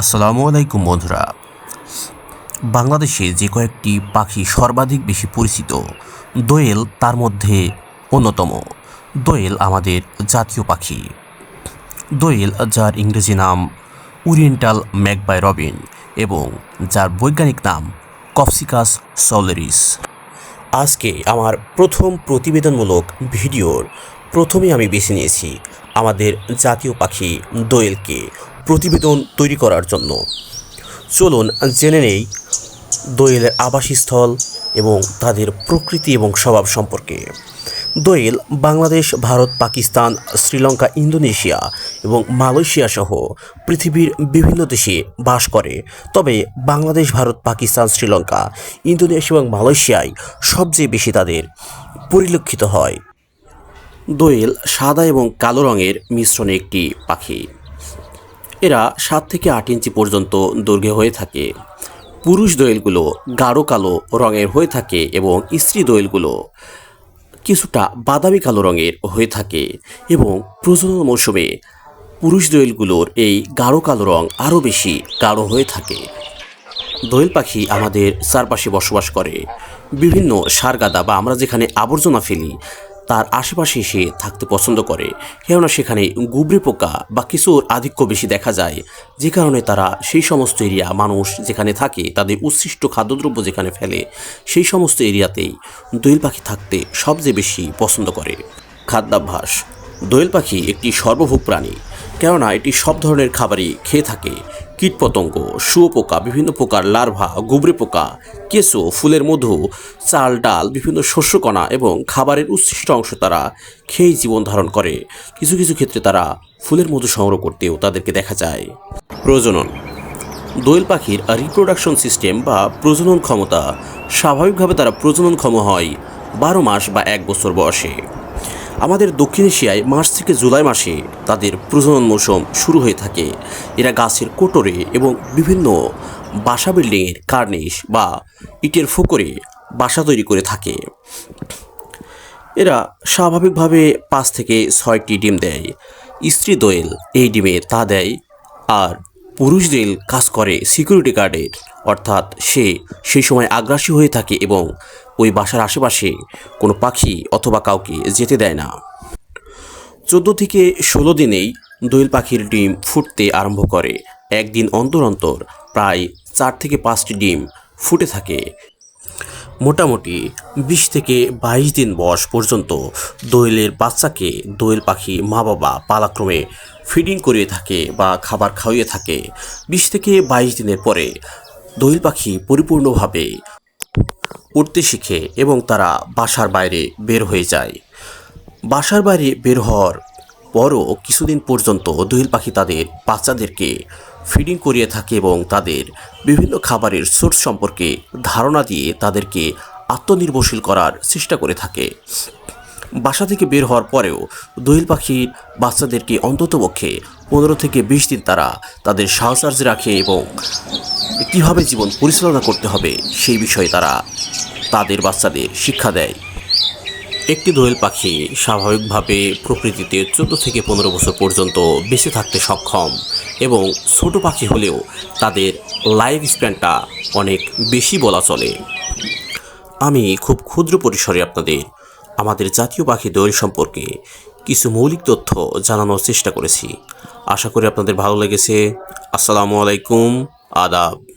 আসসালামু আলাইকুম বন্ধুরা। বাংলাদেশে যে কয়েকটি পাখি সর্বাধিক বেশি পরিচিত, দোয়েল তার মধ্যে অন্যতম। দোয়েল আমাদের জাতীয় পাখি। দোয়েল, যার ইংরেজি নাম ওরিয়েন্টাল ম্যাকবাই রবিন এবং যার বৈজ্ঞানিক নাম কপসিকাস সলেরিস আজকে আমার প্রথম প্রতিবেদনমূলক ভিডিওর প্রথমে আমি বেছে নিয়েছি আমাদের জাতীয় পাখি দোয়েলকে। প্রতিবেদন তৈরি করার জন্য। চলুন জেনে নেই দোয়েলের আবাসস্থল এবং তাদের প্রকৃতি এবং স্বভাব সম্পর্কে। দোয়েল, বাংলাদেশ, ভারত, পাকিস্তান, শ্রীলঙ্কা, ইন্দোনেশিয়া এবং মালয়েশিয়া সহ পৃথিবীর বিভিন্ন দেশে বাস করে। তবে বাংলাদেশ, ভারত, পাকিস্তান, শ্রীলঙ্কা, ইন্দোনেশিয়া এবং মালয়েশিয়ায় সবচেয়ে বেশি তাদের পরিলক্ষিত হয়। দোয়েল সাদা এবং কালো রঙের মিশ্রণে একটি পাখি। এরা সাত থেকে আট ইঞ্চি পর্যন্ত দৈর্ঘ্য হয়ে থাকে। পুরুষ দোয়েলগুলো গাঢ় কালো রঙের হয়ে থাকে এবং স্ত্রী দোয়েলগুলো কিছুটা বাদামি কালো রঙের হয়ে থাকে এবং প্রজনন মৌসুমে পুরুষ দোয়েলগুলোর এই গাঢ় কালো রং আরও বেশি গাঢ় হয়ে থাকে। দোয়েল পাখি আমাদের চারপাশে বসবাস করে। বিভিন্ন সারগাদা বা আমরা যেখানে আবর্জনা ফেলি তার আশেপাশে এসে থাকতে পছন্দ করে। কেননা সেখানে গুবরে পোকা বা কিছুর আধিক্য বেশি দেখা যায়, যে কারণে তারা সেই সমস্ত এরিয়া মানুষ যেখানে থাকে, তাদের উচ্ছিষ্ট খাদ্যদ্রব্য যেখানে ফেলে, সেই সমস্ত এরিয়াতেই দোয়েল পাখি থাকতে সবচেয়ে বেশি পছন্দ করে। খাদ্যাভ্যাস, দোয়েল পাখি একটি সর্বভোগ প্রাণী। কেননা এটি সব ধরনের খাবারই খেয়ে থাকে। কীটপতঙ্গ, শুয়োপোকা, বিভিন্ন প্রকার লার্ভা গুবরে পোকা কেঁচো, ফুলের মধু, চাল, ডাল, বিভিন্ন শস্যকণা এবং খাবারের উচ্ছিষ্ট অংশ তারা খেয়েই জীবন ধারণ করে। কিছু কিছু ক্ষেত্রে তারা ফুলের মধু সংগ্রহ করতেও তাদেরকে দেখা যায়। প্রজনন, দোয়েল পাখির রিপ্রোডাকশন সিস্টেম বা প্রজনন ক্ষমতা স্বাভাবিকভাবে তারা প্রজননক্ষম হয় বারো মাস বা এক বছর বয়সে। আমাদের দক্ষিণ এশিয়ায় মার্চ থেকে জুলাই মাসে তাদের প্রজনন মৌসুম শুরু হয়ে থাকে। এরা গাছের কোটরে এবং বিভিন্ন বাসা বিল্ডিংয়ের কার্নিশ বা ইটের ফোকরে বাসা তৈরি করে থাকে। এরা স্বাভাবিকভাবে পাঁচ থেকে ছয়টি ডিম দেয়। স্ত্রী দোয়েল এই ডিমে তা দেয় আর পুরুষ দোয়েল কাজ করে সিকিউরিটি গার্ডের। অর্থাৎ সে সেই সময় আগ্রাসী হয়ে থাকে এবং ওই বাসার আশেপাশে কোনো পাখি অথবা কাউকে যেতে দেয় না। চোদ্দ থেকে ষোলো দিনেই দোয়েল পাখির ডিম ফুটতে আরম্ভ করে। একদিন অন্তর অন্তর প্রায় চার থেকে পাঁচটি ডিম ফুটে থাকে। মোটামুটি বিশ থেকে বাইশ দিন বয়স পর্যন্ত দোয়েলের বাচ্চাকে দোয়েল পাখি মা বাবা পালাক্রমে ফিডিং করিয়ে থাকে বা খাবার খাওয়িয়ে থাকে। বিশ থেকে বাইশ দিনের পরে দোয়েল পাখি পরিপূর্ণভাবে উঠতে শিখে এবং তারা বাসার বাইরে বের হয়ে যায়। বাসার বাইরে বের হওয়ার পরও কিছুদিন পর্যন্ত দুহিল পাখি তাদের বাচ্চাদেরকে ফিডিং করিয়ে থাকে এবং তাদের বিভিন্ন খাবারের সোর্স সম্পর্কে ধারণা দিয়ে তাদেরকে আত্মনির্ভরশীল করার চেষ্টা করে থাকে। বাসা থেকে বের হওয়ার পরেও দোয়েল পাখির বাচ্চাদেরকে অন্ততপক্ষে পনেরো থেকে বিশ দিন তারা তাদের সাহসার্জ রাখে এবং কীভাবে জীবন পরিচালনা করতে হবে সেই বিষয়ে তারা তাদের বাচ্চাদের শিক্ষা দেয়। একটি দোয়েল পাখি স্বাভাবিকভাবে প্রকৃতিতে চোদ্দ থেকে পনেরো বছর পর্যন্ত বেঁচে থাকতে সক্ষম এবং ছোট পাখি হলেও তাদের লাইফ স্প্যানটা অনেক বেশি বলা চলে। আমি খুব ক্ষুদ্র পরিসরে আপনাদের আমাদের জাতীয় পাখি দোয়েল সম্পর্কে কিছু মৌলিক তথ্য জানানোর চেষ্টা করেছি। আশা করি আপনাদের ভালো লেগেছে। আসসালামু আলাইকুম। আদাব।